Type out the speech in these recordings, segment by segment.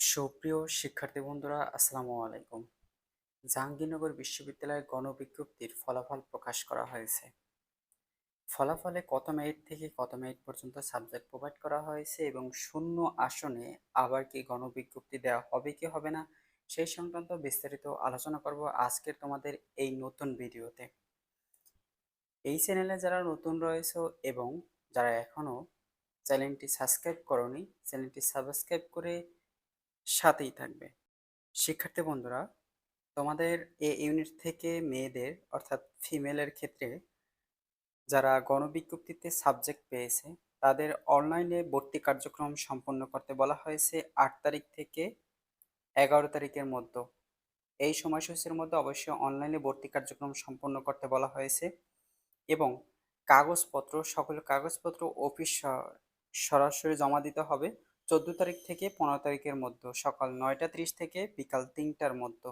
সুপ্রিয় শিক্ষার্থী বন্ধুরা, আসসালামু আলাইকুম। জাহাঙ্গীরনগর বিশ্ববিদ্যালয়ের গণবিজ্ঞপ্তির ফলাফল প্রকাশ করা হয়েছে। ফলাফলে কত মেরিট থেকে কত মেরিট পর্যন্ত সাবজেক্ট প্রোভাইড করা হয়েছে এবং শূন্য আসনে আবার কি গণবিজ্ঞপ্তি দেওয়া হবে কি হবে না, সেই সংক্রান্ত বিস্তারিত আলোচনা করব আজকের তোমাদের এই নতুন ভিডিওতে। এই চ্যানেলে যারা নতুন রয়েছে এবং যারা এখনও চ্যানেলটি সাবস্ক্রাইব করনি চ্যানেলটি সাবস্ক্রাইব করে সাথেই থাকবে। শিক্ষার্থী বন্ধুরা, তোমাদের এ ইউনিট থেকে মেয়েদের, অর্থাৎ ফিমেলের ক্ষেত্রে যারা গণবিজ্ঞপ্তিতে সাবজেক্ট পেয়েছে, তাদের অনলাইনে ভর্তি কার্যক্রম সম্পন্ন করতে বলা হয়েছে আট তারিখ থেকে এগারো তারিখের মধ্যে। এই সময়সূচির মধ্যে অবশ্যই অনলাইনে ভর্তি কার্যক্রম সম্পন্ন করতে বলা হয়েছে এবং কাগজপত্র, সকল কাগজপত্র অফিস সরাসরি জমা দিতে হবে। চোদ্দ তারিখ থেকে পনেরো তারিখের মধ্যে, সকাল নয়টা ত্রিশ থেকে বিকাল তিনটার মধ্যে।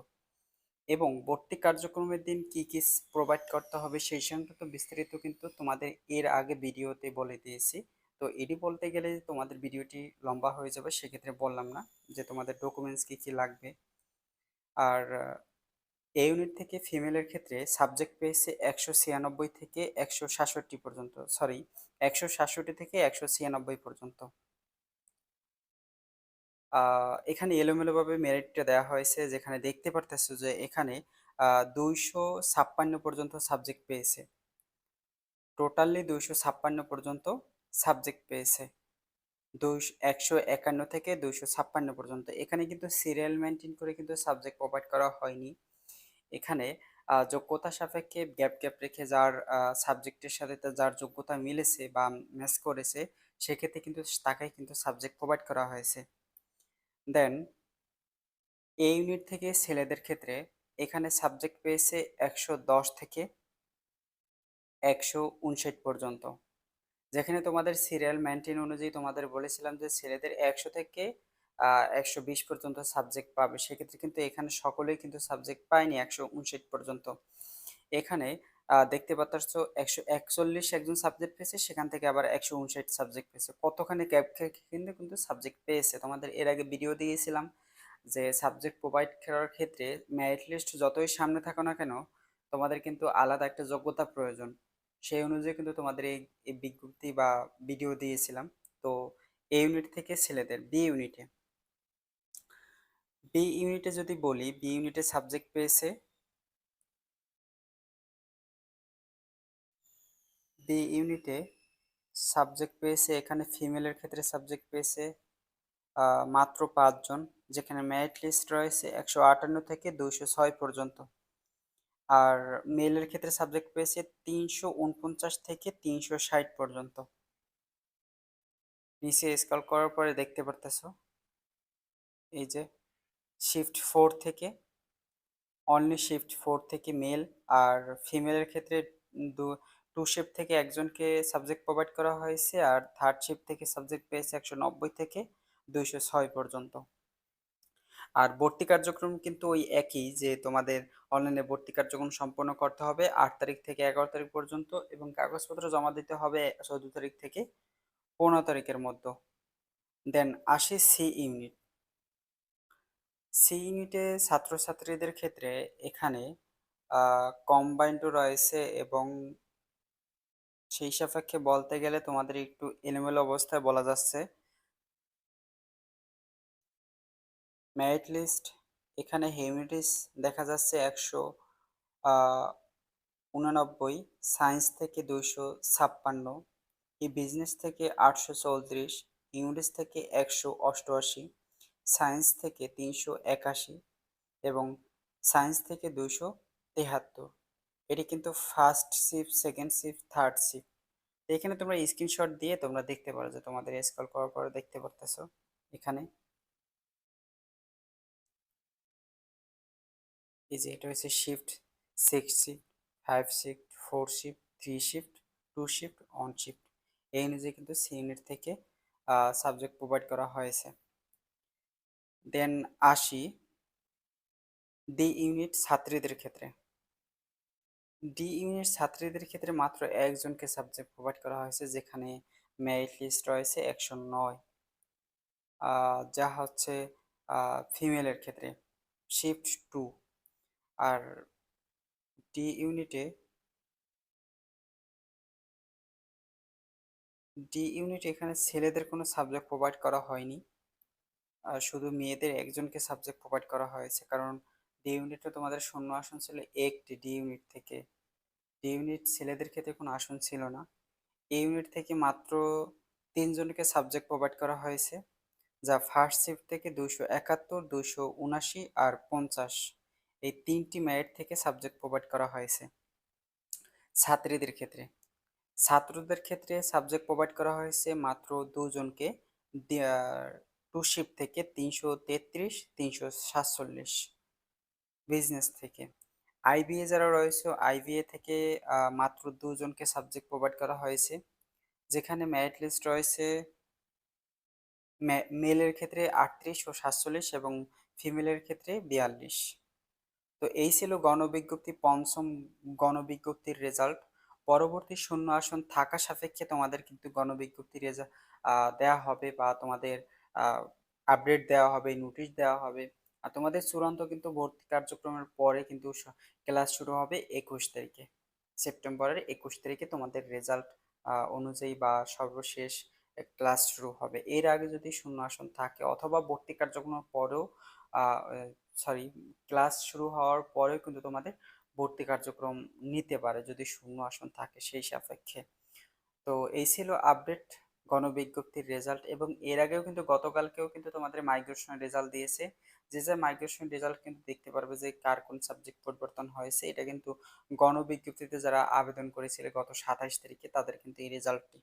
এবং ভর্তি কার্যক্রমের দিন কি কি প্রোভাইড করতে হবে সেই সংক্রান্ত বিস্তারিত কিন্তু তোমাদের এর আগে ভিডিওতে বলে দিয়েছি। তো এটি বলতে গেলে তোমাদের ভিডিওটি লম্বা হয়ে যাবে, সেক্ষেত্রে বললাম না যে তোমাদের ডকুমেন্টস কি কি লাগবে। আর এই ইউনিট থেকে ফিমেলের ক্ষেত্রে সাবজেক্ট পেয়েছে একশো ছিয়ানব্বই থেকে একশো সাতষট্টি পর্যন্ত সরি একশো সাতষট্টি থেকে একশো ছিয়ানব্বই পর্যন্ত। এখানে এলোমেলোভাবে মেরিটটা দেওয়া হয়েছে, যেখানে দেখতে পারতেছো যে এখানে দুইশো ছাপ্পান্ন পর্যন্ত সাবজেক্ট পেয়েছে। টোটালি দুইশো ছাপ্পান্ন পর্যন্ত সাবজেক্ট পেয়েছে। দুইশো, একশো একান্ন থেকে দুইশো ছাপ্পান্ন পর্যন্ত। এখানে কিন্তু সিরিয়াল মেনটেন করে কিন্তু সাবজেক্ট প্রোভাইড করা হয়নি। এখানে যোগ্যতা সাপেক্ষে গ্যাপ গ্যাপ রেখে যার সাবজেক্টের সাথে যার যোগ্যতা মিলেছে বা ম্যাচ করেছে, সেক্ষেত্রে কিন্তু তাকে কিন্তু সাবজেক্ট প্রোভাইড করা হয়েছে। দেন এ ইউনিট থেকে ছেলেদের ক্ষেত্রে এখানে সাবজেক্ট পেয়েছে একশো দশ থেকে একশো উনষাট পর্যন্ত। যেখানে তোমাদের সিরিয়াল মেনটেন অনুযায়ী তোমাদের বলেছিলাম যে ছেলেদের একশো থেকে একশো বিশ পর্যন্ত সাবজেক্ট পাবে। সেক্ষেত্রে কিন্তু এখানে সকলেই কিন্তু সাবজেক্ট পায়নি একশো উনষাট পর্যন্ত। এখানে দেখতে পাচ্ছ একশো একচল্লিশ একজন সাবজেক্ট পেয়েছে, সেখান থেকে আবার একশো উনষাট সাবজেক্ট পেয়েছে। কতখানি গ্যাপ কিন্তু কিন্তু সাবজেক্ট পেয়েছে। তোমাদের এর আগে ভিডিও দিয়েছিলাম যে সাবজেক্ট প্রোভাইড করার ক্ষেত্রে মেরিট লিস্ট যতই সামনে থাকো না কেন, তোমাদের কিন্তু আলাদা একটা যোগ্যতা প্রয়োজন। সেই অনুযায়ী কিন্তু তোমাদের এই বিজ্ঞপ্তি বা ভিডিও দিয়েছিলাম। তো এই ইউনিট থেকে ছেলেদের বি ইউনিটে বি ইউনিটে যদি বলি বি ইউনিটে সাবজেক্ট পেয়েছে বি ইউনিটে সাবজেক্ট পেয়েছে, এখানে ফিমেলের ক্ষেত্রে সাবজেক্ট পেয়েছে মাত্র পাঁচজন যেখানে মেরিট লিস্ট রয়েছে একশো আটান্ন থেকে দুইশো ছয় পর্যন্ত। আর মেলের ক্ষেত্রে সাবজেক্ট পেয়েছে তিনশো উনপঞ্চাশ থেকে তিনশো ষাট পর্যন্ত। নিচে স্কল করার পরে দেখতে পারতেছ, এই যে শিফট ফোর থেকে, অনলি শিফট ফোর থেকে মেল, আর ফিমেলের ক্ষেত্রে দু টু শিফট থেকে একজনকে সাবজেক্ট প্রোভাইড করা হয়েছে আর থার্ড শিফট থেকে সাবজেক্ট পেয়েছে একশো নব্বই থেকে দুইশো ছয় পর্যন্ত। আর ভর্তি কার্যক্রম কিন্তু ওই একই যে তোমাদের অনলাইনে ভর্তি কার্যক্রম সম্পন্ন করতে হবে আট তারিখ থেকে এগারো তারিখ পর্যন্ত এবং কাগজপত্র জমা দিতে হবে চৌদ্দ তারিখ থেকে পনেরো তারিখের মধ্যে। দেন আসে সি ইউনিট সি ইউনিটে ছাত্রছাত্রীদের ক্ষেত্রে এখানে কম্বাইন্ডও রয়েছে এবং সেই সাপেক্ষে বলতে গেলে তোমাদের একটু এলোমেলো অবস্থায় বলা যাচ্ছে। মেরিট লিস্ট এখানে হিউম্যানিটিস দেখা যাচ্ছে একশো উননব্বই সায়েন্স থেকে দুইশো ছাপ্পান্ন এই বিজনেস থেকে আটশো চৌত্রিশ ইংলিশ থেকে একশো অষ্টআশি সায়েন্স থেকে তিনশো একাশি এবং সায়েন্স থেকে দুইশো তেহাত্তর। এটি কিন্তু first shift second shift third shift এখানে তোমরা স্ক্রিনশট দিয়ে তোমরা দেখতে পারো যে তোমাদের স্কল করার পরে দেখতে পারতেছো এখানে। এই যে এটা হচ্ছে shift six shift five shift four shift three shift two shift one shift এই অনুযায়ী কিন্তু সি ইউনিট থেকে সাবজেক্ট প্রোভাইড করা হয়েছে। দেন আসি ডি ইউনিট ছাত্রীদের ক্ষেত্রে। ডি ইউনিট ছাত্রীদের ক্ষেত্রে মাত্র একজনকে সাবজেক্ট প্রোভাইড করা হয়েছে, যেখানে মেরিট লিস্ট রয়েছে একশো নয়। যা হচ্ছে ফিমেলের ক্ষেত্রে। শিফট টু আর ডি ইউনিটে, ডি ইউনিট এখানে ছেলেদের কোনো সাবজেক্ট প্রোভাইড করা হয়নি। শুধু মেয়েদের একজনকে সাবজেক্ট প্রোভাইড করা হয়েছে, কারণ ডি ইউনিটে তোমাদের শূন্য আসন ছিল একটি ডি ইউনিট থেকে। ডি ইউনিট ছেলেদের ক্ষেত্রে কোনো আসন ছিল না। এই ইউনিট থেকে মাত্র তিনজনকে সাবজেক্ট প্রোভাইড করা হয়েছে, যা ফার্স্ট শিফট থেকে দুশো একাত্তর দুশো উনাশি আর পঞ্চাশ। এই তিনটি মেরিট থেকে সাবজেক্ট প্রোভাইড করা হয়েছে ছাত্রীদের ক্ষেত্রে। ছাত্রদের ক্ষেত্রে সাবজেক্ট প্রোভাইড করা হয়েছে মাত্র দুজনকে টু শিফট থেকে তিনশো তেত্রিশ, তিনশো সাতচল্লিশ। বিজনেস থেকে। আইবিএ যারা রয়েছে আইবিএ থেকে মাত্র দুজনকে সাবজেক্ট প্রোভাইড করা হয়েছে। যেখানে মেরিট লিস্ট রয়েছে মেলের ক্ষেত্রে আটত্রিশ ও সাতচল্লিশ এবং ফিমেলের ক্ষেত্রে বিয়াল্লিশ। তো এই ছিল গণবিজ্ঞপ্তি, পঞ্চম গণবিজ্ঞপ্তির রেজাল্ট পরবর্তী শূন্য আসন থাকা সাপেক্ষে তোমাদের কিন্তু গণবিজ্ঞপ্তি রেজাল্ট দেওয়া হবে বা তোমাদের আপডেট দেওয়া হবে নোটিশ দেওয়া হবে। আর তোমাদের চূড়ান্ত কিন্তু ভর্তি কার্যক্রমের পরে কিন্তু ক্লাস শুরু হবে একুশ তারিখে। সেপ্টেম্বরের একুশ তারিখে তোমাদের রেজাল্ট অনুযায়ী বা সর্বশেষ ক্লাস শুরু হবে। এর আগে যদি শূন্য আসন থাকে অথবা ভর্তি কার্যক্রমের পরেও সরি ক্লাস শুরু হওয়ার পরেও কিন্তু তোমাদের ভর্তি কার্যক্রম নিতে পারে যদি শূন্য আসন থাকে সেই সাপেক্ষে। তো এই ছিল আপডেট গণবিজ্ঞপ্তির রেজাল্ট এবং এর আগেও কিন্তু গতকালকেও কিন্তু তোমাদের মাইগ্রেশনের রেজাল্ট দিয়েছে। যে যে মাইগ্রেশন রেজাল্ট কিন্তু দেখতে পারবে যে কার কোন সাবজেক্ট পরিবর্তন হয়েছে, এটা কিন্তু গণবিজ্ঞপ্তিতে যারা আবেদন করেছিল গত সাতাইশ তারিখে, তাদের কিন্তু এই রেজাল্টটি